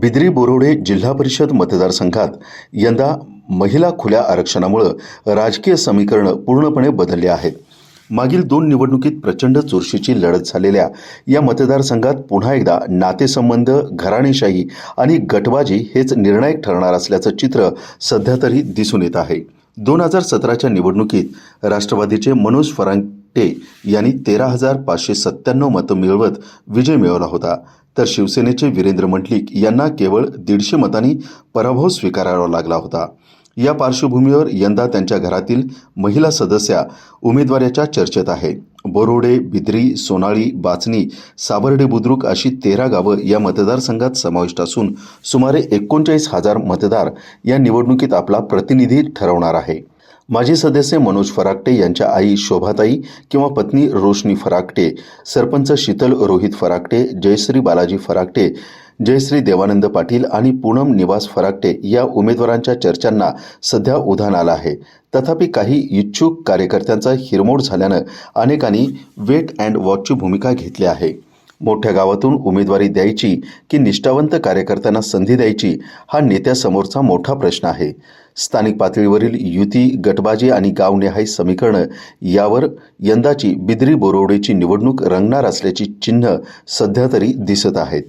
बिद्री बोरोडे जिल्हा परिषद मतदारसंघात यंदा महिला खुल्या आरक्षणामुळं राजकीय समीकरणं पूर्णपणे बदलली आहेत. मागील दोन निवडणुकीत प्रचंड चुरशीची लढत झालेल्या या मतदारसंघात पुन्हा एकदा नातेसंबंध घराणेशाही आणि गटबाजी हेच निर्णायक ठरणार असल्याचं चित्र सध्या तरी दिसून येत आहे. दोन हजार सतराच्या निवडणुकीत राष्ट्रवादीचे मनोज टे यांनी तेरा हजार पाचशे सत्त्याण्णव मतं मिळवत विजय मिळवला होता. तर शिवसेनेचे वीरेंद्र मंडलिक यांना केवळ दीडशे मतांनी पराभव स्वीकारावा लागला होता. या पार्श्वभूमीवर यंदा त्यांच्या घरातील महिला सदस्या उमेदवाराच्या चर्चेत आहे. बोरोडे बिद्री सोनाळी बाचणी साबर्डे बुद्रुक अशी तेरा गावं या मतदारसंघात समाविष्ट असून सुमारे एकोणचाळीस हजार मतदार या निवडणुकीत आपला प्रतिनिधी ठरवणार आहे. माजी सदस्य मनोज फराकटे यांच्या आई शोभाताई किंवा पत्नी रोशनी फराकटे सरपंच शीतल रोहित फराकटे जयश्री बालाजी फराकटे जयश्री देवानंद पाटील आणि पूनम निवास फराकटे या उमेदवारांच्या चर्चांना सध्या उधाण आलं आहे. तथापि काही इच्छुक कार्यकर्त्यांचा हिरमोड झाल्यानं अनेकांनी वेट अँड वॉचची भूमिका घेतली आहे. मोठ्या गावातून उमेदवारी द्यायची की निष्ठावंत कार्यकर्त्यांना संधी द्यायची हा नेत्यासमोरचा मोठा प्रश्न आहे. स्थानिक पातळीवरील युती गटबाजी आणि गावनिहाय समीकरणं यावर यंदाची बिद्री बोरोडेची निवडणूक रंगणार असल्याची चिन्ह सध्या तरी दिसत आहेत.